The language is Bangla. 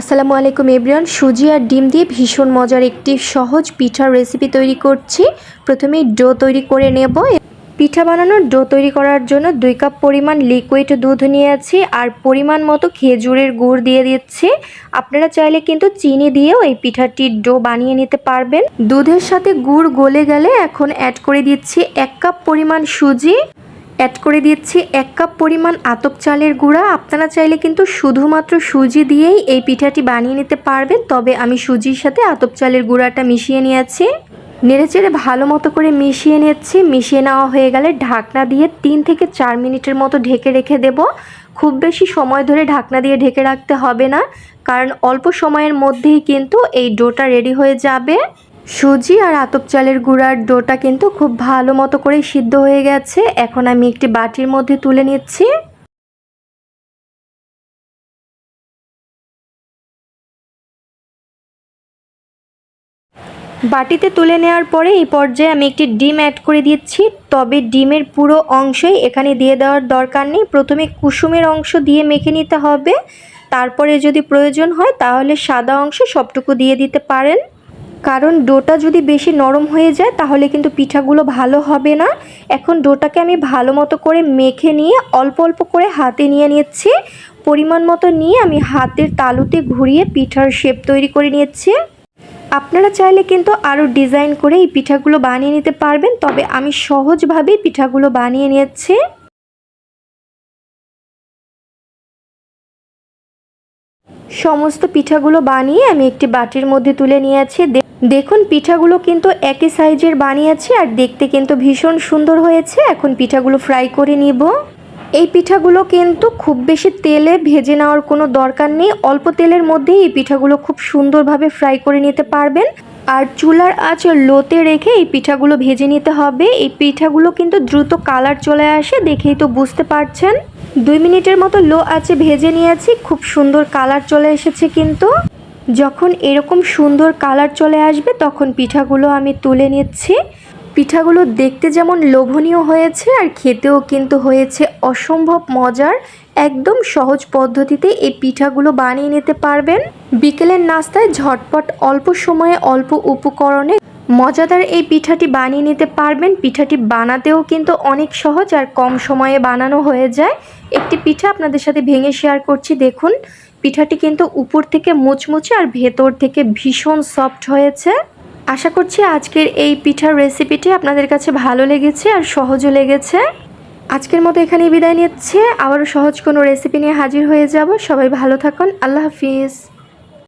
আসসালামু আলাইকুম এভরিওয়ান। সুজি আর ডিম দিয়ে ভীষণ মজার একটি সহজ পিঠার রেসিপি তৈরি করছি। প্রথমেই ডো তৈরি করে নেব। পিঠা বানানোর ডো তৈরি করার জন্য দুই কাপ পরিমাণ লিকুইড দুধ নিয়েছি আর পরিমাণ মতো খেজুরের গুড় দিয়ে দিচ্ছি। আপনারা চাইলে কিন্তু চিনি দিয়েও এই পিঠাটির ডো বানিয়ে নিতে পারবেন। দুধের সাথে গুড় গলে গেলে এখন অ্যাড করে দিচ্ছি এক কাপ পরিমাণ সুজি। অ্যাড করে দিচ্ছি এক কাপ পরিমাণ আতপ চালের গুঁড়া। আপনারা চাইলে কিন্তু শুধুমাত্র সুজি দিয়েই এই পিঠাটি বানিয়ে নিতে পারবেন। তবে আমি সুজির সাথে আতপ চালের গুঁড়াটা মিশিয়ে নিয়েছি। নেড়েচেড়ে ভালো মতো করে মিশিয়ে নিচ্ছি। মিশিয়ে নেওয়া হয়ে গেলে ঢাকনা দিয়ে তিন থেকে চার মিনিটের মতো ঢেকে রেখে দেব। খুব বেশি সময় ধরে ঢাকনা দিয়ে ঢেকে রাখতে হবে না। কারণ অল্প সময়ের মধ্যেই কিন্তু এই ডোটা রেডি হয়ে যাবে। সুজি আর আতপ চালের গুঁড়ার ডোটা কিন্তু খুব ভালো মতো করে সিদ্ধ হয়ে গেছে। এখন আমি একটি বাটির মধ্যে তুলে নিচ্ছি। বাটিতে তুলে নেওয়ার পরে এই পর্যায়ে আমি একটি ডিম অ্যাড করে দিচ্ছি। তবে ডিমের পুরো অংশই এখানে দিয়ে দেওয়ার দরকার নেই। প্রথমে কুসুমের অংশ দিয়ে মেখে নিতে হবে। তারপরে যদি প্রয়োজন হয় তাহলে সাদা অংশ সবটুকু দিয়ে দিতে পারেন। কারণ ডোটা যদি বেশি নরম হয়ে যায়, তাহলে কিন্তু পিঠাগুলো ভালো হবে না। এখন ডোটাকে আমি ভালো মতো করে মেখে নিয়ে, অল্প অল্প করে হাতে নিয়ে নিচ্ছি। পরিমাণ মতো নিয়ে আমি হাতের তালুতে ঘুরিয়ে পিঠার শেপ তৈরি করে নিচ্ছি আপনারা চাইলে কিন্তু আরও ডিজাইন করে এই পিঠাগুলো বানিয়ে নিতে পারবেন, তবে আমি সহজভাবেই পিঠাগুলো বানিয়ে নিয়েছি। সমস্ত পিঠাগুলো বানিয়ে আমি একটি বাটির মধ্যে তুলে নিয়েছি। দেখুন, পিঠাগুলো কিন্তু একই সাইজের বানিয়েছি আর দেখতে কিন্তু ভীষণ সুন্দর হয়েছে। এখন পিঠাগুলো ফ্রাই করে নিব। এই পিঠাগুলো কিন্তু খুব বেশি তেলে ভেজে নেওয়ার কোনো দরকার নেই। অল্প তেলের মধ্যেই এই পিঠাগুলো খুব সুন্দরভাবে ফ্রাই করে নিতে পারবেন। আর চুলার আঁচ লোতে রেখে এই পিঠাগুলো ভেজে নিতে হবে। এই পিঠাগুলো কিন্তু দ্রুত কালার চলে আসে, দেখেই তো বুঝতে পারছেন। দুই মিনিটের মতো লো আঁচে ভেজে নিয়েছি, খুব সুন্দর কালার চলে এসেছে কিন্তু। যখন এরকম সুন্দর কালার চলে আসবে, তখন পিঠাগুলো আমি তুলে নিচ্ছি। পিঠাগুলো দেখতে যেমন লোভনীয় হয়েছে আর খেতেও কিন্তু হয়েছে অসম্ভব মজার। একদম সহজ পদ্ধতিতে এই পিঠাগুলো বানিয়ে নিতে পারবেন। বিকেলের নাস্তায় ঝটপট অল্প সময়ে অল্প উপকরণে মজাদার এই পিঠাটি বানিয়ে নিতে পারবেন। পিঠাটি বানাতেও কিন্তু অনেক সহজ আর কম সময়ে বানানো হয়ে যায়। একটি পিঠা আপনাদের সাথে ভেঙে শেয়ার করছি, দেখুন। পিঠাটি কিন্তু উপর থেকে মুচমুচে আর ভেতর থেকে ভীষণ সফট হয়েছে। আশা করছি আজকের এই পিঠার রেসিপিটি আপনাদের কাছে ভালো লেগেছে আর সহজও লেগেছে। আজকের মতো এখানেই বিদায় নিচ্ছে। আবারও সহজ কোনো রেসিপি নিয়ে হাজির হয়ে যাব। সবাই ভালো থাকুন। আল্লাহ হাফিজ।